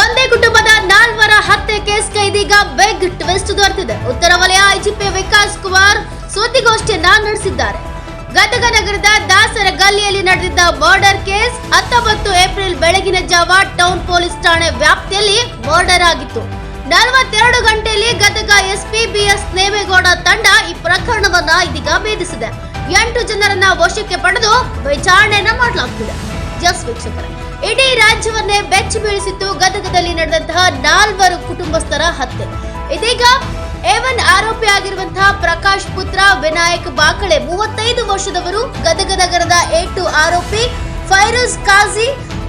ಒಂದೇ ಕುಟುಂಬದ ನಾಲ್ವರ ಹತ್ಯೆ ಕೇಸ್ಗೆ ಇದೀಗ ಬಿಗ್ ಟ್ವಿಸ್ಟ್ ದೊರೆತಿದೆ. ಉತ್ತರ ವಲಯ ಐಜಿಪಿ ವಿಕಾಸ್ ಕುಮಾರ್ ಸುದ್ದಿಗೋಷ್ಠಿಯನ್ನ ನಡೆಸಿದ್ದಾರೆ. ಗದಗ ನಗರದ ದಾಸರ ಗಲ್ಲಿಯಲ್ಲಿ ನಡೆದಿದ್ದ ಮರ್ಡರ್ ಕೇಸ್ ಹತ್ತೊಂಬತ್ತು ಏಪ್ರಿಲ್ ಬೆಳಗಿನ ಜಾವ ಟೌನ್ ಪೊಲೀಸ್ ಠಾಣೆ ವ್ಯಾಪ್ತಿಯಲ್ಲಿ ಮರ್ಡರ್ ಆಗಿತ್ತು. ನಲವತ್ತೆರಡು ಗಂಟೆಯಲ್ಲಿ ಗದಗ ಎಸ್ಪಿ ಬಿಎಸ್ ದೇವೇಗೌಡ ತಂಡ ಈ ಪ್ರಕರಣವನ್ನ ಇದೀಗ ಭೇದಿಸಿದೆ. ಎಂಟು ಜನರನ್ನ ವಶಕ್ಕೆ ಪಡೆದು ವಿಚಾರಣೆಯನ್ನ ಮಾಡಲಾಗ್ತಿದೆ. ಜಸ್ ವೀಕ್ಷಕರ ಇಡೀ ರಾಜ್ಯವನ್ನೇ ಬೆಚ್ಚಿ ಬೀಳಿಸಿತ್ತು ಗದಗದಲ್ಲಿ ನಡೆದಂತಹ ನಾಲ್ವರು ಕುಟುಂಬಸ್ಥರ ಹತ್ಯೆ. ಇದೀಗ ಏವನ್ ಆರೋಪಿ ಆಗಿರುವಂತಹ ಪ್ರಕಾಶ್ ಪುತ್ರ ವಿನಾಯಕ್ ಬಾಕಳೆ ಮೂವತ್ತೈದು ವರ್ಷದವರು ಗದಗ ನಗರದ ಏಟು ಆರೋಪಿ ಫೈರೋಜ್ ಖಾಜಿ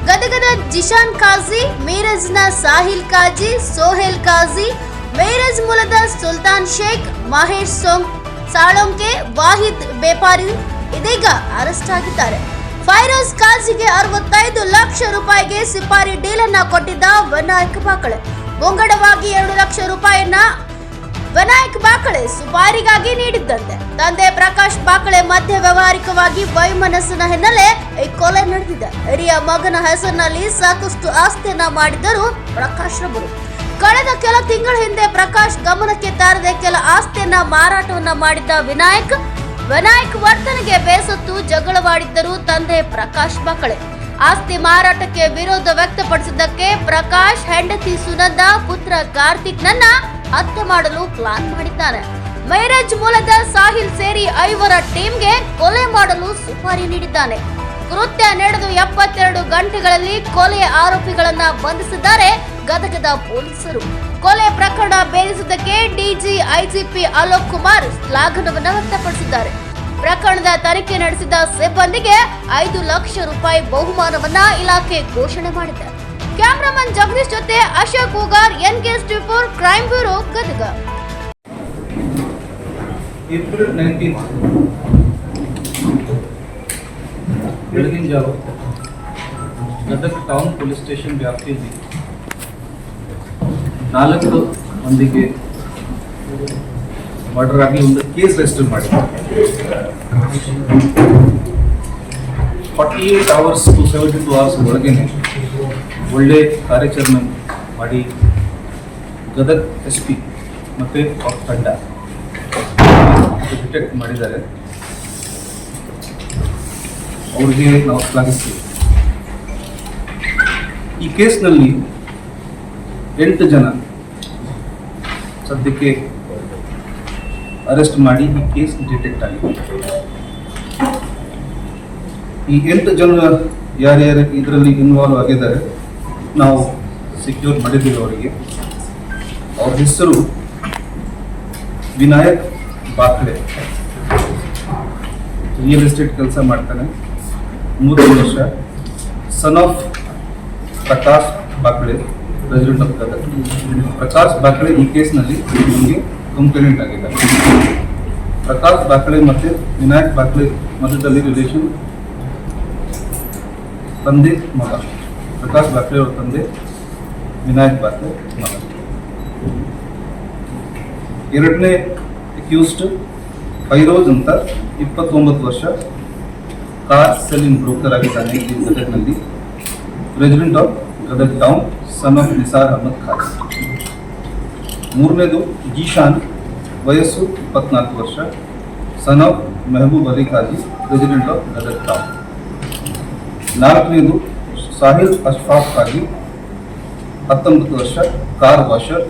ಗದಗದ ಜಿಶಾನ್ ಖಾಜಿ ಮೀರಜ್ನ ಸಾಹಿಲ್ ಖಾಜಿ ಸೋಹೇಲ್ ಖಾಜಿ ಮೇರಜ್ ಮೂಲದ ಸುಲ್ತಾನ್ ಶೇಖ್, ಮಹೇಶ್ ಸೋಂಗ್, ಸಾಳೋಂಕೆ, ವಾಹಿದ್ ಬೇಪಾರಿ ಇದೀಗ ಅರೆಸ್ಟ್ ಆಗಿದ್ದಾರೆ. ಫೈರೋಜ್ ಖಾಸಿಗೆ ಅರವತ್ತೈದು ಲಕ್ಷ ರೂಪಾಯಿಗೆ ಸಿಪಾರಿ ಡೀಲ್ ಅನ್ನ ಕೊಟ್ಟಿದ್ದ ವಿನಾಯಕ್ ಬಾಕಳೆ. ಮುಂಗಡವಾಗಿ ಎರಡು ಲಕ್ಷ ರೂಪಾಯಿಯನ್ನ ವಿನಾಯಕ್ ಬಾಕಳೆ ಸುಪಾರಿಗಾಗಿ ನೀಡಿದ್ದಂತೆ. ತಂದೆ ಪ್ರಕಾಶ್ ಬಾಕಳೆ ಮಧ್ಯ ವ್ಯವಹಾರಿಕವಾಗಿ ವೈಮನಸ್ಸಿನ ಹಿನ್ನೆಲೆ ಈ ಕೊಲೆ ನಡೆದಿದೆ. ಹಿರಿಯ ಮಗನ ಹೆಸರಿನಲ್ಲಿ ಸಾಕಷ್ಟು ಆಸ್ತಿಯನ್ನ ಮಾಡಿದ್ದರು ಪ್ರಕಾಶ್ ರವರು. ಕಳೆದ ಕೆಲ ತಿಂಗಳ ಹಿಂದೆ ಪ್ರಕಾಶ್ ಗಮನಕ್ಕೆ ತಾರದೆ ಕೆಲ ಆಸ್ತಿಯನ್ನ ಮಾರಾಟವನ್ನ ಮಾಡಿದ್ದ ವಿನಾಯಕ್ ವಿನಾಯಕ್ ವರ್ತನೆಗೆ ಬೇಸತ್ತು ಜಗಳವಾಡಿದ್ದರು ತಂದೆ ಪ್ರಕಾಶ್ ಮಕ್ಕಳೇ. ಆಸ್ತಿ ಮಾರಾಟಕ್ಕೆ ವಿರೋಧ ವ್ಯಕ್ತಪಡಿಸಿದ್ದಕ್ಕೆ ಪ್ರಕಾಶ್ ಹೆಂಡತಿ ಸುನಂದ, ಪುತ್ರ ಕಾರ್ತಿಕ್ ನನ್ನ ಹತ್ಯೆ ಮಾಡಲು ಪ್ಲಾನ್ ಮಾಡಿದ್ದಾನೆ ಮೈರಾಜ್ ಮೂಲದ ಸಾಹಿಲ್ ಸೇರಿ ಐವರ ಟೀಮ್ಗೆ ಕೊಲೆ ಮಾಡಲು ಸುಪಾರಿ ನೀಡಿದ್ದಾನೆ. ಕೃತ್ಯ ನಡೆದು ಎಪ್ಪತ್ತೆರಡು ಗಂಟೆಗಳಲ್ಲಿ ಕೊಲೆ ಆರೋಪಿಗಳನ್ನ ಬಂಧಿಸಿದ್ದಾರೆ. ಗದಗದ ಪೊಲೀಸರು. ಕೊಲೆ ಪ್ರಕರಣ ಬೇಧಿಸಿದ್ದಕ್ಕೆ ಡಿಜಿ ಐಜಿಪಿ ಅಲೋಕ್ ಕುಮಾರ್ ಶ್ಲಾಘನವನ್ನು ವ್ಯಕ್ತಪಡಿಸಿದ್ದಾರೆ. ಪ್ರಕರಣದ ತನಿಖೆ ನಡೆಸಿದ ಸಿಬ್ಬಂದಿಗೆ ಐದು ಲಕ್ಷ ರೂಪಾಯಿ ಬಹುಮಾನವನ್ನ ಇಲಾಖೆ ಘೋಷಣೆ ಮಾಡಿದೆ. ಕ್ಯಾಮರಾಮನ್ ಜಗದೀಶ್ ಜೊತೆ Ashok Hugar N K crime bureau, Gadag. ಬೆಳಗಿನ ಜಾವ ಗದಗ ಟೌನ್ ಪೊಲೀಸ್ ಸ್ಟೇಷನ್ ವ್ಯಾಪ್ತಿಯಲ್ಲಿ ನಾಲ್ಕು ಮಂದಿಗೆ ಮರ್ಡರ್ ಆಗಿ ಒಂದು ಕೇಸ್ ರಿಜಿಸ್ಟರ್ ಮಾಡಿ. Forty eight hours to seventy two hours ಒಳಗೇನೆ ಒಳ್ಳೆ ಕಾರ್ಯಾಚರಣೆ ಮಾಡಿ ಗದಗ್ ಎಸ್ ಪಿ ಮತ್ತು ಅವ್ರ ತಂಡ ಡಿಟೆಕ್ಟ್ ಮಾಡಿದ್ದಾರೆ. ಅವ್ರಿಗೆ ನಾವು ಶ್ಲಾಘಿಸ್ತೀವಿ ಈ ಕೇಸ್ನಲ್ಲಿ ಎಂಟು ಜನ ಸದ್ಯಕ್ಕೆ ಅರೆಸ್ಟ್ ಮಾಡಿ ಈ ಕೇಸ್ ಡಿಟೆಕ್ಟ್ ಆಗಿದೆ. ಈ ಎಂಟು ಜನ ಯಾರ್ಯಾರು ಇದರಲ್ಲಿ ಇನ್ವಾಲ್ವ್ ಆಗಿದ್ದಾರೆ, ನಾವು ಸೆಕ್ಯೂರ್ ಮಾಡಿದ್ದೀವಿ ಅವರಿಗೆ. ಅವ್ರ ಹೆಸರು ವಿನಾಯಕ್ ಬಾಕ್ಲೆ ರಿಯಲ್ ಎಸ್ಟೇಟ್ ಕೆಲಸ ಮಾಡ್ತಾನೆ. ಮೂರು ವರ್ಷ. Son of Prakash Bakle president Gadag Prakash Bakale ಈ ಕೇಸ್ನಲ್ಲಿ ನಮಗೆ ಕಂಪ್ಲೇಂಟ್ ಆಗಿದ್ದಾರೆ ಪ್ರಕಾಶ್ ಬಾಕಳೆ ಮತ್ತು ವಿನಾಯಕ್ ಬಾಕಳೆ ಮಧ್ಯದಲ್ಲಿ ರಿಲೇಷನ್ ತಂದೆ ಮಗ. ಪ್ರಕಾಶ್ ಬಾಕಳೆ ಅವರ ತಂದೆ ವಿನಾಯಕ್ ಬಾಕ್ಲೆ ಮಗ. ಎರಡನೇ ಅಕ್ಯೂಸ್ಡ್ ಫೈರೋಜ್ ಅಂತ ಇಪ್ಪತ್ತೊಂಬತ್ತು ವರ್ಷ ಕಾರ್ ಸೆಲ್ಲಿಂಗ್ ಬ್ರೋಕರ್ ಆಗಿದ್ದಾನೆ ಗದಗ್ನಲ್ಲಿ president of Gadag town son of Nisar Ahmed Khas ಮೂರನೇದು ಜೀಶಾನ್ ವಯಸ್ಸು ಇಪ್ಪತ್ನಾಲ್ಕು ವರ್ಷ son of Mehboob Ali Khazi president of Gadag town ನಾಲ್ಕನೇದು ಸಾಹಿಲ್ ಅಶ್ಫಾಕ್ ಖಾಜಿ ಹತ್ತೊಂಬತ್ತು ವರ್ಷ car washer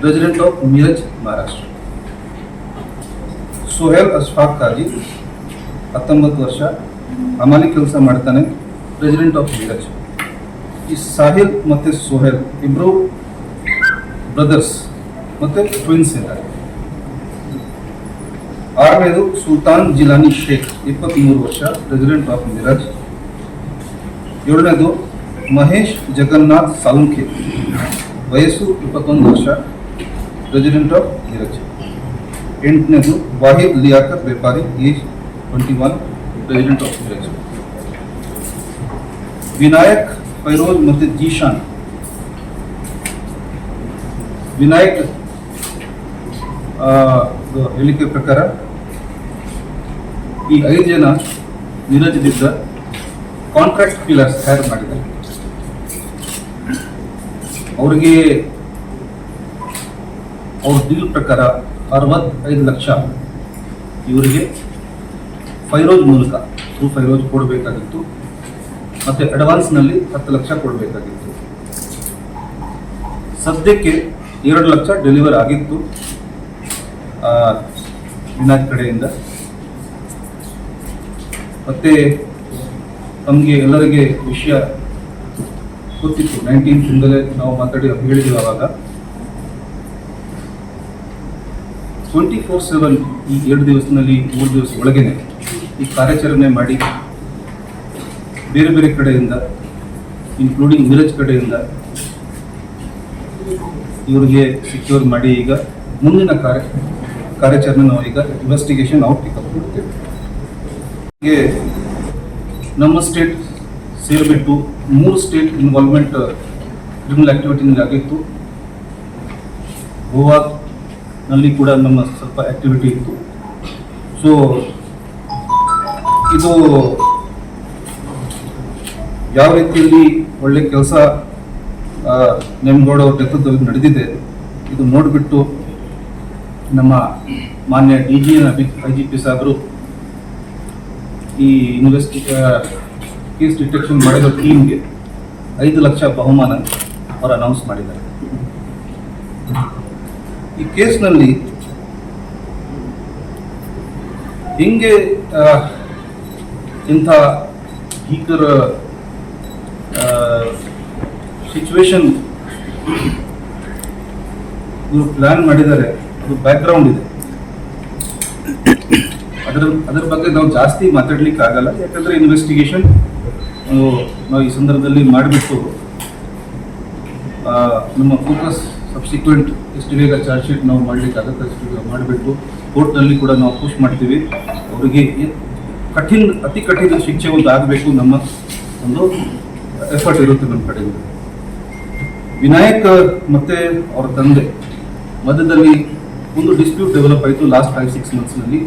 president of Miraj Maharashtra Sohel Ashfaq Khazi ಹತ್ತೊಂಬತ್ತು ವರ್ಷ ಅಮಾಲಿ ಕೆಲಸ ಮಾಡ್ತಾನೆ ಪ್ರೆಸಿಡೆಂಟ್ ಆಫ್ ಮಿರಜ್ ಈ ಸಾಹಿಲ್ ಮತ್ತು ಸೋಹೆಲ್ ಇಬ್ಬರು ಬ್ರದರ್ಸ್ ಮತ್ತು ಟ್ವಿನ್ಸ್ ಇದ್ದಾರೆ ಆರನೇದು ಸುಲ್ತಾನ್ ಜಿಲಾನಿ ಶೇಖ್ ಇಪ್ಪತ್ತ್ಮೂರು ವರ್ಷ ಪ್ರೆಸಿಡೆಂಟ್ ಆಫ್ ಮಿರಜ್ ಏಳನೇದು ಮಹೇಶ್ ಜಗನ್ನಾಥ್ ಸಾಲುಂಖೆ ವಯಸ್ಸು ಇಪ್ಪತ್ತೊಂದು ವರ್ಷ president of Miraj ಎಂಟನೇದು Wahid Liyaqat Vyapari age twenty one president of Miraj Vinayak Firoz ಮತ್ತು ಜೀಶಾನ್ ವಿನಾಯಕ್ ಹೇಳಿಕೆ ಪ್ರಕಾರ ಈ ಐದು ಜನ ನಿರಜದಿದ್ದ ಕಾಂಟ್ರಾಕ್ಟ್ ಕಿಲ್ಲರ್ಸ್ ಹೈರ್ ಮಾಡಿದ್ದಾರೆ. ಅವರಿಗೆ ಅವ್ರ ಡೀಲ್ ಪ್ರಕಾರ ಅರವತ್ತೈದು ಲಕ್ಷ ಇವರಿಗೆ ಫೈರೋಜ್ ಮೂಲಕ ಥ್ರೂ ಫೈರೋಜ್ ಕೊಡಬೇಕಾಗಿತ್ತು. ಮತ್ತು ಅಡ್ವಾನ್ಸ್ನಲ್ಲಿ ಹತ್ತು ಲಕ್ಷ ಕೊಡಬೇಕಾಗಿತ್ತು. ಸದ್ಯಕ್ಕೆ ಎರಡು ಲಕ್ಷ ಡೆಲಿವರ್ ಆಗಿತ್ತು ವಿನಾಯಕ್ ಕಡೆಯಿಂದ. ಮತ್ತೆ ನಮಗೆ ಎಲ್ಲರಿಗೆ ವಿಷಯ ಗೊತ್ತಿತ್ತು. ನೈನ್ಟೀನ್ ತಿಂಗಳೇ ನಾವು ಮಾತಾಡಿ ಹೇಳಿದ್ದೀವಿ ಆವಾಗ. ಟ್ವೆಂಟಿ ಫೋರ್ ಸೆವೆನ್ ಈ ಎರಡು ದಿವಸದಲ್ಲಿ ಮೂರು ದಿವಸ ಒಳಗೇನೆ ಈ ಕಾರ್ಯಾಚರಣೆ ಮಾಡಿ ಬೇರೆ ಬೇರೆ ಕಡೆಯಿಂದ ಇನ್ಕ್ಲೂಡಿಂಗ್ ವಿಲೇಜ್ ಕಡೆಯಿಂದ ಇವರಿಗೆ ಸಿಕ್ಯೂರ್ ಮಾಡಿ ಈಗ ಮುಂದಿನ ಕಾರ್ಯ, ಕಾರ್ಯಾಚರಣೆ ನಾವು ಈಗ ಇನ್ವೆಸ್ಟಿಗೇಷನ್ ನಾವು ಪಿಕಪ್ ಮಾಡ್ತೇವೆ ನಮ್ಮ ಸ್ಟೇಟ್ ಸೇರಿಬಿಟ್ಟು ಮೂರು ಸ್ಟೇಟ್ ಇನ್ವಾಲ್ವ್ಮೆಂಟ್ ಕ್ರಿಮಿನಲ್ ಆಕ್ಟಿವಿಟಿನಲ್ಲಿ ಆಗಿತ್ತು. ಗೋವಾನಲ್ಲಿ ಕೂಡ ನಮ್ಮ ಸ್ವಲ್ಪ ಆಕ್ಟಿವಿಟಿ ಇತ್ತು. ಸೊ ಇದು ಯಾವ ರೀತಿಯಲ್ಲಿ ಒಳ್ಳೆ ಕೆಲಸ ನೇಮಗೌಡ ಅವ್ರ ನೇತೃತ್ವದಲ್ಲಿ ನಡೆದಿದೆ, ಇದು ನೋಡಿಬಿಟ್ಟು ನಮ್ಮ ಮಾನ್ಯ D G I G P ಸಾಹೇಬರು ಈ ಇನ್ವೆಸ್ಟಿ ಕೇಸ್ ಡಿಟೆಕ್ಷನ್ ಮಾಡಿರೋ ಟೀಮ್ಗೆ ಐದು ಲಕ್ಷ ಬಹುಮಾನ ಅವರು ಅನೌನ್ಸ್ ಮಾಡಿದ್ದಾರೆ. ಈ ಕೇಸ್ನಲ್ಲಿ ಹಿಂಗೆ ಇಂಥ ಭೀಕರ ಸಿಚುವೇಶನ್ ಇವರು ಪ್ಲಾನ್ ಮಾಡಿದ್ದಾರೆ. ಅದು ಬ್ಯಾಕ್ಗ್ರೌಂಡ್ ಇದೆ. ಅದರ ಅದರ ಬಗ್ಗೆ ನಾವು ಜಾಸ್ತಿ ಮಾತಾಡ್ಲಿಕ್ಕೆ ಆಗಲ್ಲ ಯಾಕಂದ್ರೆ ಇನ್ವೆಸ್ಟಿಗೇಷನ್ ನಾವು ಈ ಸಂದರ್ಭದಲ್ಲಿ ಮಾಡಿಬಿಟ್ಟು ನಮ್ಮ ಫೋಕಸ್ ಸಬ್ಸಿಕ್ವೆಂಟ್ ಎಷ್ಟು ಬೇಗ ಚಾರ್ಜ್ ಶೀಟ್ ನಾವು ಮಾಡ್ಲಿಕ್ಕೆ ಆಗುತ್ತೆ ಅಷ್ಟು ಮಾಡಿಬಿಟ್ಟು ಕೋರ್ಟ್ನಲ್ಲಿ ಕೂಡ ನಾವು ಪುಷ್ ಮಾಡ್ತೀವಿ. ಅವರಿಗೆ ಕಠಿಣ, ಅತಿ ಕಠಿಣ ಶಿಕ್ಷೆ ಒಂದು ಆಗಬೇಕು ನಮ್ಮ ಒಂದು ಎಫರ್ಟ್ ಇರುತ್ತೆ ನಮ್ಮ ಕಡೆಯಿಂದ. ವಿನಾಯಕ್ ಮತ್ತೆ ಅವರ ತಂದೆ ಮಧ್ಯದಲ್ಲಿ ಒಂದು ಡಿಸ್ಪ್ಯೂಟ್ ಡೆವಲಪ್ ಆಯಿತು ಲಾಸ್ಟ್ ಫೈವ್ ಸಿಕ್ಸ್ ಮಂತ್ಸ್ನಲ್ಲಿ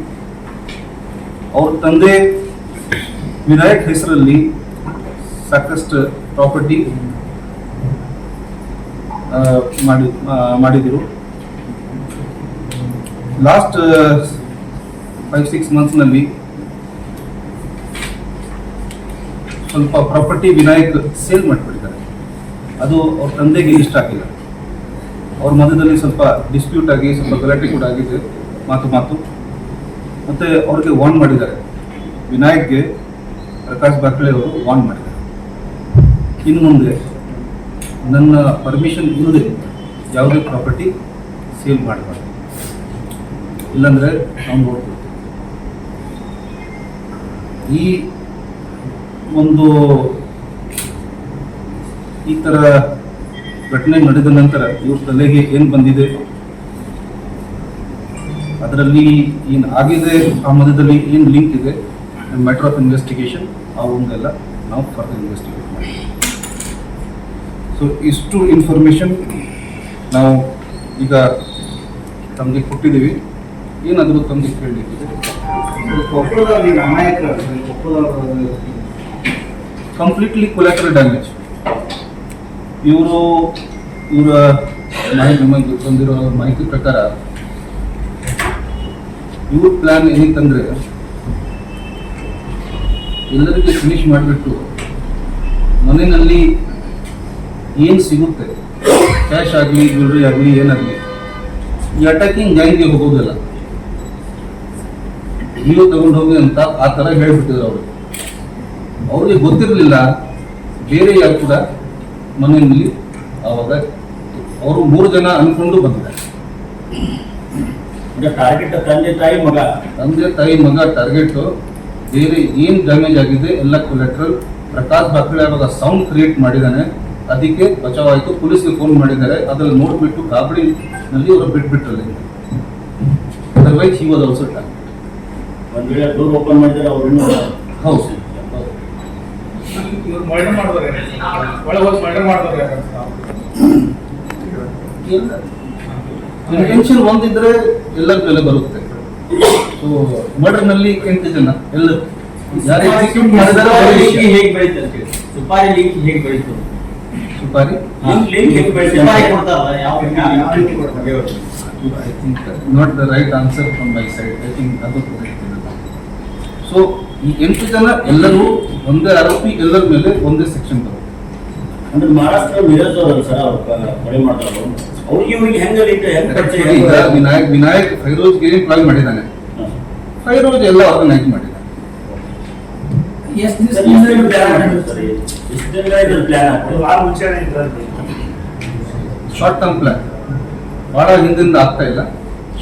ಅವ್ರ ತಂದೆ ವಿನಾಯಕ್ ಹೆಸರಲ್ಲಿ ಸಾಕಷ್ಟು ಪ್ರಾಪರ್ಟಿ ಮಾಡಿ ಆ, ಮಾಡಿದ್ರು. ಲಾಸ್ಟ್ ಫೈವ್ ಸಿಕ್ಸ್ ಮಂತ್ಸ್ನಲ್ಲಿ ಸ್ವಲ್ಪ ಪ್ರಾಪರ್ಟಿ ವಿನಾಯಕ್ ಸೇಲ್ ಮಾಡಿಬಿಟ್ಟಿದ್ದಾರೆ ಅದು ಅವ್ರ ತಂದೆಗೆ ಇಷ್ಟ ಆಗಿಲ್ಲ. ಅವ್ರ ಮಧ್ಯದಲ್ಲಿ ಸ್ವಲ್ಪ ಡಿಸ್ಪ್ಯೂಟ್ ಆಗಿ, ಸ್ವಲ್ಪ ಗಲಾಟೆ ಕೂಡ ಆಗಿದೆ, ಮಾತು ಮಾತು. ಮತ್ತೆ ಅವ್ರಿಗೆ ವಾರ್ನ್ ಮಾಡಿದ್ದಾರೆ. ವಿನಾಯಕ್ಗೆ ಪ್ರಕಾಶ್ ಬಾಕ್ಲೆ ಅವರು ವಾರ್ನ್ ಮಾಡಿದ್ದಾರೆ. ಇನ್ನು ಮುಂದೆ ನನ್ನ ಪರ್ಮಿಷನ್ ಇಲ್ಲದೆ ಯಾವುದೇ ಪ್ರಾಪರ್ಟಿ ಸೇಲ್ ಮಾಡಬಾರ್ದು. ಇಲ್ಲಾಂದರೆ ನಾವು ನೋಡ್ಬೋದು ಈ ಒಂದು ಈ ಥರ ಘಟನೆ ನಡೆದ ನಂತರ ಇವ್ರ ತಲೆಗೆ ಏನು ಬಂದಿದೆ? ಅದರಲ್ಲಿ ಏನು ಆಗಿದೆ? ಆ ಮಧ್ಯದಲ್ಲಿ ಏನು ಲಿಂಕ್ ಇದೆ? ಮ್ಯಾಟರ್ ಆಫ್ ಇನ್ವೆಸ್ಟಿಗೇಷನ್ ಆ ಒಂದೆಲ್ಲ ನಾವು ಫರ್ದರ್ ಇನ್ವೆಸ್ಟಿಗೇಟ್ ಮಾಡಿ ಸೊ ಇಷ್ಟು ಇನ್ಫಾರ್ಮೇಶನ್ ನಾವು ಈಗ ತಮಗೆ ಕೊಟ್ಟಿದ್ದೀವಿ. ಏನಾದರೂ ತಮಗೆ ಕೇಳಲಿಕ್ಕಿದೆ? ಕೊಪ್ಪಳದಲ್ಲಿ ಅಮಾಯಕರು ಕೊಪ್ಪಳ ಕಂಪ್ಲೀಟ್ಲಿ ಕೊಲೆಕ್ಟರ್ ಡ್ಯಾಮೇಜ್ ಇವರು, ಇವರ ಮಾಹಿತಿ ನಮಗೆ ಬಂದಿರೋ ಮಾಹಿತಿ ಪ್ರಕಾರ, ಇವ್ರ ಪ್ಲಾನ್ ಏನಿತ್ತಂದ್ರೆ ಎಲ್ಲರಿಗೂ ಫಿನಿಶ್ ಮಾಡಿಬಿಟ್ಟು ಮನೆಯಲ್ಲಿ ಏನು ಸಿಗುತ್ತೆ? ಕ್ಯಾಶ್ ಆಗಲಿ ಜ್ಯುವೆಲ್ರಿ ಆಗಲಿ, ಏನಾಗಲಿ, ಈ ಅಟ್ಯಾಕಿಂಗ್ ಗ್ಯಾಂಗ್ಗೆ ಹೋಗೋದಿಲ್ಲ. ನೀವು ತಗೊಂಡು ಹೋಗಿ ಅಂತ ಆ ಥರ ಹೇಳಿಬಿಟ್ಟಿದ್ರು ಅವರು. ಅವ್ರಿಗೆ ಗೊತ್ತಿರಲಿಲ್ಲ, ಬೇರೆ ಯಾರು ಕೂಡ ಮನೆಯಲ್ಲಿ ಆವಾಗ ಅವರು ಮೂರು ಜನ ಅನ್ಕೊಂಡು ಬಂದಿದ್ದಾರೆ. ಈಗ ಟಾರ್ಗೆಟ್ ತಂದೆ ತಾಯಿ ಮಗ. ತಂದೆ ತಾಯಿ ಮಗ ಟಾರ್ಗೆಟ್ ಬೇರೆ ಏನ್ ಡ್ಯಾಮೇಜ್ ಆಗಿದೆ ಎಲ್ಲ ಕೊಲೆಟ್ರಲ್ ಪ್ರಕಾಶ್ ಬಾಕ್ರೆ ಅವರ ಸೌಂಡ್ ಕ್ರಿಯೇಟ್ ಮಾಡಿದ್ದಾನೆ. ಅದಕ್ಕೆ ಬಚಾವಾಯಿತು ಪೊಲೀಸ್ಗೆ ಫೋನ್ ಮಾಡಿದ್ದಾರೆ. ಅದ್ರಲ್ಲಿ ನೋಡ್ಬಿಟ್ಟು ಗಾಬರಿನಲ್ಲಿ ಅವರು ಬಿಟ್ಬಿಟ್ರಲ್ಲಿ otherwise he was also target ಒಂದ್ ವೇಳೆ ಡೋರ್ ಓಪನ್ ಮಾಡಿದ್ರೆ ಅವ್ರು ಹೌಸ್ ಹೌದು. ಇವ್ರು ಮರ್ಡರ್ ಮಾಡಿದ್ರೆ. ಒಳಗೆ ಹೋಗಿ ಮರ್ಡರ್ ಮಾಡಿದ್ರೆ ಇಂಟೆನ್ಷನ್ ಒಂದಿದ್ರೆ ಎಲ್ಲ ಬೆಲೆ ಬರುತ್ತೆ. ಸೊ ಮರ್ಡರ್ನಲ್ಲಿ ಎಂಟು ಜನ ಎಲ್ಲ. ಹೇಗೆ ಬೆಳೀತು ಅಂತ ಹೇಳಿ. ಸುಪಾರಿ ಲಿಂಕ್ ಹೇಗೆ ಬೆಳೀತು ಸುಪಾರಿ? ಲಿಂಕ್ ಹೇಗೆ ಬೆಳೀತು ಸುಪಾರಿ ಕೊಡ್ತಾರಲ್ಲ ಯಾವ I think not the right answer from my side I think ಅದು ಸೊ ಈ ಎಂಟು ಜನ ಎಲ್ಲರೂ ಒಂದೇ ಆರೋಪಿ ಎಲ್ಲರ ಮೇಲೆ ಒಂದೇ ಸೆಕ್ಷನ್ ಬರುತ್ತೆ ಅಂದ್ರೆ ಮಹಾರಾಷ್ಟ್ರ ಅವರಲ್ಲ ಸರ್ ಅವ್ರು ಕೊಲೆ ಮಾಡ್ತಾರೆ ಅವ್ರಿಗೆ ಇವ್ರಿಗೆ ಹೆಂಗ ಹೆಂಗ್ ಪರಿಚಯ ಈಗ ವಿನಾಯಕ್ ಫೈರೋಜ್ ಫೈರೋಜ್ಗೆ ಪ್ಲಾನ್ ಮಾಡಿದ್ದಾನೆ. ಫೈರೋಜ್ ಎಲ್ಲ ಆರ್ಗನೈಸ್ ಮಾಡಿದ್ದಾನೆ. ಎಷ್ಟು ದಿವಸ plan ಮಾಡಿದ್ರು ಸರ್ ಇದು? ಎಷ್ಟು ದಿನ ಇದ್ರ ಪ್ಲಾನ್ ಆಗ್ತದೆ ವಾರ ಮುಂಚೆನೆ ಇದ್ರಲ್ಲಿ. ಶಾರ್ಟ್ ಟರ್ಮ್ ಪ್ಲಾನ್ ಬಹಳ ಹಿಂದಿಂದ ಆಗ್ತಾ ಇಲ್ಲ.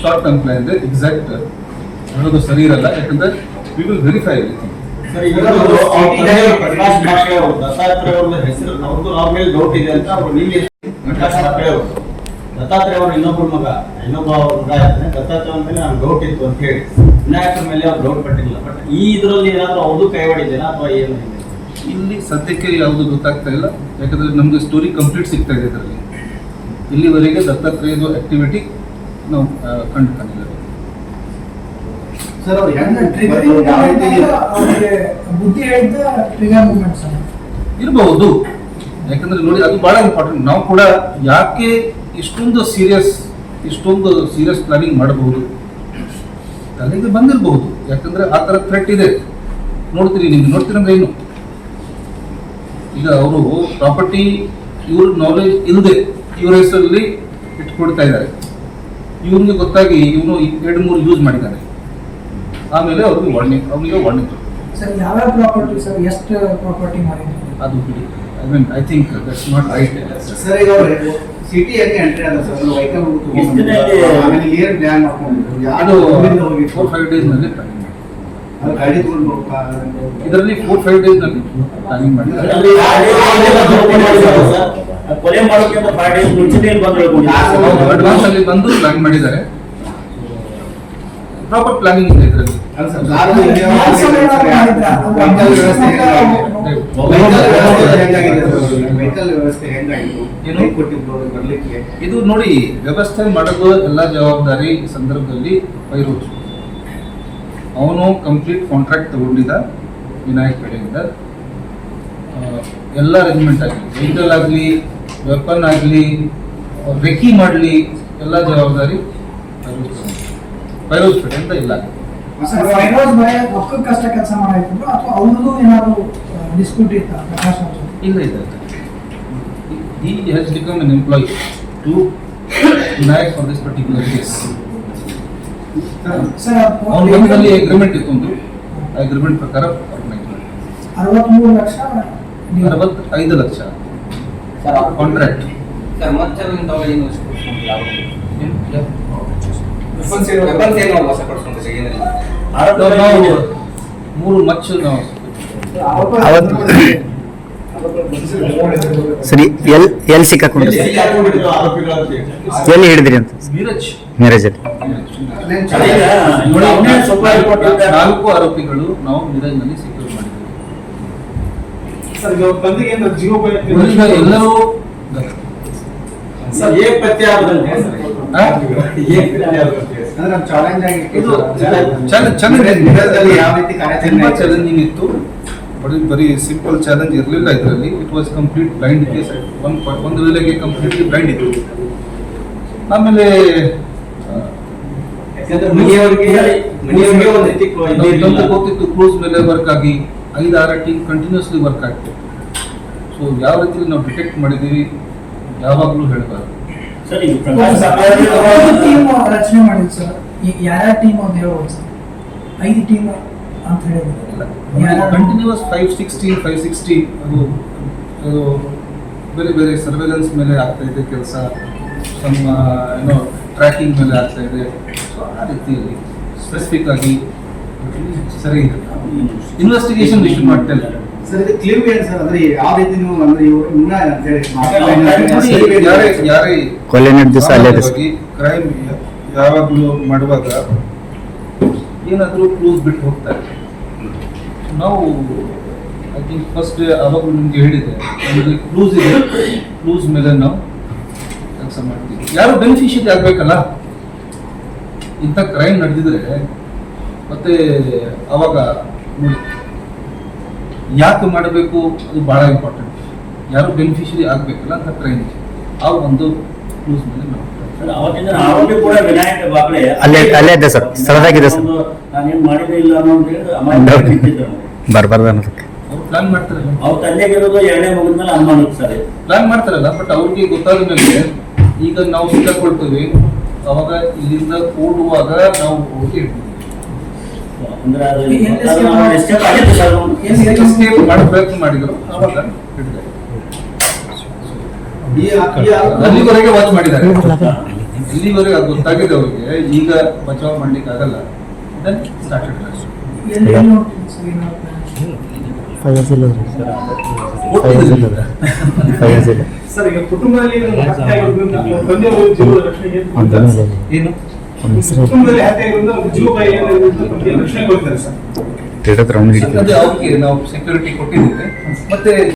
ಶಾರ್ಟ್ ಟರ್ಮ್ ಪ್ಲಾನ್ ಇದೆ. ಎಕ್ಸಾಕ್ಟ್ ಹೇಳೋದು ಸರಿ ಇರಲ್ಲ. ಯಾಕಂದ್ರೆ ವಿ ವಿಲ್ ವೆರಿಫೈ ಎವ್ರಿಥಿಂಗ್ ಹೆಸರು ಅವ್ರದ್ದು ಅವ್ರ ಮೇಲೆ ಡೌಟ್ ಇದೆ ಅಂತ ಅವರು ದತ್ತಾತ್ರೇಯ ಅವರು ಇನ್ನೊಬ್ಬರ ಮಗ ಇನ್ನೊಬ್ಬ ಅವ್ರ ಮಗ ಇದ್ದಾನೆ ದತ್ತಾತ್ರೇಯ ಅವ್ರ ಮೇಲೆ ನಾನು ಡೌಟ್ ಇತ್ತು ಅಂತ ಹೇಳಿ. ವಿನಾಯಕರ ಮೇಲೆ ಅವ್ರು ಡೌಟ್ ಪಟ್ಟಿಲ್ಲ. ಬಟ್ ಈ ಇದರಲ್ಲಿ ಏನಾದರೂ ಅವ್ರದ್ದು ಕೈವಾಡಿದ್ದೇನಾ ಅಥವಾ ಏನು ಇಲ್ಲಿ ಸದ್ಯಕ್ಕೆ ಯಾವುದು ಗೊತ್ತಾಗ್ತಾ ಇಲ್ಲ. ಯಾಕಂದ್ರೆ ನಮ್ಗೆ ಸ್ಟೋರಿ ಕಂಪ್ಲೀಟ್ ಸಿಗ್ತಾ ಇದೆ ಇದರಲ್ಲಿ. ಇಲ್ಲಿವರೆಗೆ ದತ್ತಾತ್ರೇಯದ ಆಕ್ಟಿವಿಟಿ ನಾವು ಕಂಡು ಕಂಡಿಲ್ಲ ಸರ್ ಅವ್ರು ಹೆಂಗ್ ಟ್ರಿಗರಿಂಗ್ ಯಾವ ರೀತಿ ಅವ್ರಿಗೆ ಬುದ್ಧಿ ಹೇಳಿದ್ದ ಟ್ರಿಗರ್ ಮೂಮೆಂಟ್ಸ್ ಇರಬಹುದು ಯಾಕಂದ್ರೆ ನೋಡಿ ಅದು ಬಹಳ ಇಂಪಾರ್ಟೆಂಟ್ ನಾವು ಕೂಡ ಯಾಕೆ ಇಷ್ಟೊಂದು ಸೀರಿಯಸ್ ಇಷ್ಟೊಂದು ಸೀರಿಯಸ್ ಪ್ಲಾನಿಂಗ್ ಮಾಡಬಹುದು ತಲೆಗೆ ಬಂದಿರಬಹುದು ಯಾಕಂದ್ರೆ ಆ ತರ ಥ್ರೆಟ್ ಇದೆ. ನೋಡ್ತೀರಿ ನಿಮ್ಗೆ ನೋಡ್ತೀರಂದ್ರೆ ಏನು? ಈಗ ಅವರು ಪ್ರಾಪರ್ಟಿ ಇವ್ರ ನಾಲೆಜ್ ಇಲ್ಲದೆ ಇವ್ರ ಹೆಸರಲ್ಲಿ ಇಟ್ಕೊಡ್ತಾ ಇದ್ದಾರೆ. ಇವ್ರಿಗೆ ಗೊತ್ತಾಗಿ ಇವನು ಎರಡು ಮೂರು ಯೂಸ್ ಮಾಡಿದ್ದಾನೆ ಆಮೇಲೆ ಅವ್ರಿಗೆ ವಾರ್ನಿಂಗ್ ಅವ್ರಿಗೆ ವಾರ್ನಿಂಗ್ ಸರ್ ಯಾವ ಪ್ರಾಪರ್ಟಿ ಸರ್ ಎಷ್ಟು ಪ್ರಾಪರ್ಟಿ ಮಾಡಿದ್ರು? ಅದು ಬಿಡಿ. I mean I think that's not right sir ಈಗ ಅವ್ರು ಸಿಟಿ ಅಲ್ಲಿ ಎಂಟ್ರಿ ಅಲ್ಲ ಸರ್ ವೆಹಿಕಲ್ ದಿನ ಇದೆ? ಆಮೇಲೆ ಏನು ಪ್ಲಾನ್ ಮಾಡ್ಕೊಂಡಿದ್ರು ಯಾರು ಹೋಗಿ ಫೋರ್ ಫೈವ್ ಡೇಸ್ನಲ್ಲಿ ಗಾಡಿ ತಗೊಂಡು ಇದರಲ್ಲಿ ಫೋರ್ ಫೈವ್ ಡೇಸ್ನಲ್ಲಿ ಪ್ಲಾನಿಂಗ್ ಮಾಡಿದ್ದಾರೆ ಕೊಲೆ ಮಾಡೋಕೆ ಫೈವ್ ಡೇಸ್ ಮುಂಚೆನೇ ಬಂದು. ಅಡ್ವಾನ್ಸ್ ಅಲ್ಲಿ ಬಂದು ಪ್ಲಾನ್ ಮಾಡಿದ್ದಾರೆ. ಪ್ರಾಪರ್ ಪ್ಲಾನಿಂಗ್ ಇದೆ ಇದರಲ್ಲಿ. ಇದು ನೋಡಿ, ವ್ಯವಸ್ಥೆ ಮಾಡೋದು ಎಲ್ಲ ಜವಾಬ್ದಾರಿ ಸಂದರ್ಭದಲ್ಲಿ ಫೈರೋಜ್. ಅವನು ಕಂಪ್ಲೀಟ್ ಕಾಂಟ್ರಾಕ್ಟ್ ತಗೊಂಡಿದ್ದ ವಿನಾಯಕ್ ಕಡೆಯಿಂದ. ಎಲ್ಲ ಅರೇಂಜ್ಮೆಂಟ್ ಆಗಲಿ ವೆಹಿಕಲ್ ಆಗಲಿ ವೆಪನ್ ಆಗಲಿ ರೆಕ್ಕಿ ಮಾಡಲಿ, ಎಲ್ಲ ಜವಾಬ್ದಾರಿ ಫೈರೋಜ್ ಅಂತ ಇಲ್ಲ. ರೊಕ್ಕಕ್ಕಷ್ಟೇ ಕೆಲಸ ಮಾಡಾಯ್ತಿದ್ರು ಅಥವಾ ಅವ್ರದ್ದು ಏನಾದ್ರು ಡಿಸ್ಪ್ಯೂಟ್ ಇತ್ತ? ಪ್ರಕಾಶ್? ಇಲ್ಲ ಇದೆ he has become an employee to. Sir ಅವನ ಬಂದಲ್ಲಿ ಅಗ್ರಿಮೆಂಟ್ ಇತ್ತು ಅಗ್ರಿಮೆಂಟ್ ಪ್ರಕಾರ ಅರವತ್ಮೂರು ಲಕ್ಷ ನೀವು- ಅರವತ್ತೈದು ಲಕ್ಷ. ಸರ್ ಕಾಂಟ್ರಾಕ್ಟ್ ಸರ್ ಮತ್ತೆ ಮೂರು ಮಚ್ಚು ನಾವು. ಸರಿ ಎಲ್ ಎಲ್ ಸಿಕ್ಕಾಕೊಂಡು ಎಲ್ಲಿ ಹಿಡಿದ್ರಿ ಅಂತ? ಸುಪಾರಿ ಕೊಟ್ಟಿದ್ದ ನಾಲ್ಕು ಆರೋಪಿಗಳು ನಾವು ಸೆಕ್ಯೂರ್ ಅವ್ರ ತಂದೆಗೆ ಏನು ಜೀವೋಪಾಯ ಎಲ್ಲರೂ ಚಾಲೆಂಜಿಂಗ್ ಇತ್ತು. ಬರೀ ಬರೀ ಸಿಂಪಲ್ ಚಾಲೆಂಜ್ ಇರಲಿಲ್ಲ ಇದರಲ್ಲಿ. It was complete blind case ಒಂದು ಒಂದು ವೇಳೆಗೆ ಕಂಪ್ಲೀಟ್ಲಿ ಬ್ಲೈಂಡ್ ಇತ್ತು. ಆಮೇಲೆ ಗೊತ್ತಿತ್ತು ಕ್ಲೋಸ್ ಮೇಲೆ ವರ್ಕ್ ಆಗಿ ಐದು ಆರು ಟೀಮ್ ಕಂಟಿನ್ಯೂಸ್ಲಿ ವರ್ಕ್ ಆಗ್ತಿತ್ತು. ಸೊ ಯಾವ ರೀತಿ ನಾವು ಡಿಟೆಕ್ಟ್ ಮಾಡಿದ್ದೀವಿ? ಯಾವಾಗಲೂ ಹೇಳಬಾರ್ದು. ಸರ್ ಟೀಮ್ ರಚನೆ ಮಾಡಿದ್ರು ಸರ್. ಯಾರ್ಯಾರ ಟೀಮ್ ಅಂತ ಹೇಳ್ಬೋದು ಸರ್? ಐದು ಟೀಮ್ ಅಂತ ಹೇಳಿದ್ರು. Continuous five sixteen five sixteen ಅದು ಅದು ಬೇರೆ ಬೇರೆ ಸರ್ವೆಲೆನ್ಸ್ ಮೇಲೆ ಆಗ್ತಾ ಇದೆ ಕೆಲಸ. ನಮ್ಮ ಏನೋ ಟ್ರ್ಯಾಕಿಂಗ್ ಮೇಲೆ ಆಗ್ತಾ ಇದೆ. ಸೊ ಆ ರೀತಿಯಲ್ಲಿ ಸ್ಪೆಸಿಫಿಕ್ ಆಗಿ ಸರಿ ಇದೆ. ಇನ್ವೆಸ್ಟಿಗೇಷನ್ ಇಶ್ಯೂ ಮಾಡ್ತಾ ಇಲ್ಲ ಸರ್ ಇದು ಕ್ಲೀವ್ ಏನ್ ಸರ್ ಅಂದ್ರೆ ಯಾವ ರೀತಿ ನೀವು ಅಂದ್ರೆ ಇವ್ರು ಇನ್ನ ಅಂತ ಹೇಳಿ ಯಾರೇ ಯಾರೇ ಕೊಲೆ ನಡೆದ ದಿವಸ ಅಲ್ಲೇ ಕ್ರೈಮ್ ಯಾವಾಗಲೂ ಮಾಡುವಾಗ ಏನಾದರೂ ಕ್ಲೂಸ್ ಬಿಟ್ಟು ಹೋಗ್ತಾರೆ ನಾವು ಐ ಥಿಂಕ್ ಫಸ್ಟ್ ಅವಾಗ ನಿಮ್ಗೆ ಹೇಳಿದೆ. ನಮಗೆ ಕ್ಲೂಸ್ ಇದೆ. ಕ್ಲೂಸ್ ಮೇಲೆ ನಾವು ಕೆಲಸ ಮಾಡ್ತೀವಿ. ಯಾರು ಬೆನಿಫಿಷಿಯರಿ ಆಗಬೇಕಲ್ಲ? ಇಂಥ ಕ್ರೈಮ್ ನಡೆದಿದ್ರೆ ಮತ್ತೆ ಅವಾಗ ನೋಡಿ. ಯಾಕೆ ಮಾಡಬೇಕು ಅದು ಬಹಳ ಇಂಪಾರ್ಟೆಂಟ್ ಯಾರು ಬೆನಿಫಿಷರಿ ಆಗಬೇಕಲ್ಲ ಅಂತ ಟ್ರೈನ್ ಆ ಒಂದು ಕ್ಲೂಸ್ ಮೇಲೆ ನಾವು ಅಲ್ಲೇ ಅಲ್ಲೇ ಇದೆ ಸರ್ ಸ್ಥಳದಾಗಿದೆ ಸರ್. ನಾನೇನು ಮಾಡಿದ್ದೇ ಇಲ್ಲ ಅನ್ನೋ ಅಂತ ಬರ್ಬಾರ್ದು ಅನ್ನೋದಕ್ಕೆ. ಅವ್ರು ಪ್ಲಾನ್ ಮಾಡ್ತಾರಲ್ಲ ಅವ್ರ ತಂದೆಗಿರೋದು ಎರಡನೇ ಮುಗಿದ್ಮೇಲೆ ಅನುಮಾನ ಸರ್. ಪ್ಲಾನ್ ಮಾಡ್ತಾರಲ್ಲ ಬಟ್ ಅವ್ರಿಗೆ ಗೊತ್ತಾದ ಮೇಲೆ ಈಗ ನಾವು ಸಿಕ್ಕಾಕೊಳ್ತೀವಿ. ಅವಾಗ ಇಲ್ಲಿಂದ ಓಡುವಾಗ ನಾವು ಹೋಗಿ ಅಂದ್ರೆ ಅದು ಈ NSK ಅದು escape ಆಗಿತ್ತು ಸರ್. ಅವ್ನು. ಎಸ್ಕೇಪ್ ಮಾಡೋ ಪ್ರಯತ್ನ ಮಾಡಿದ್ರು. ಅವಾಗ ಹಿಡಿದೆ ಅಲ್ಲಿವರೆಗೆ ವಾಚ್ ಮಾಡಿದ್ದಾರೆ. ಇಲ್ಲಿವರೆಗೆ ಅದು ಗೊತ್ತಾಗಿದೆ ಅವರಿಗೆ. ಈಗ ಬಚಾವ್ ಮಾಡ್ಲಿಕ್ಕೆ ಆಗಲ್ಲ. ದೆನ್ ಸ್ಟಾರ್ಟೆಡ್ ಸರ್ ಈಗ ಕುಟುಂಬದಲ್ಲಿ ಏನ್? ರೌಂಡ್ ಹಿಡಿತೀವಿ. ಅವ್ರಿಗೆ ನಾವು ಸೆಕ್ಯೂರಿಟಿ ಕೊಟ್ಟಿದ್ದೇವೆ. ಮತ್ತೆ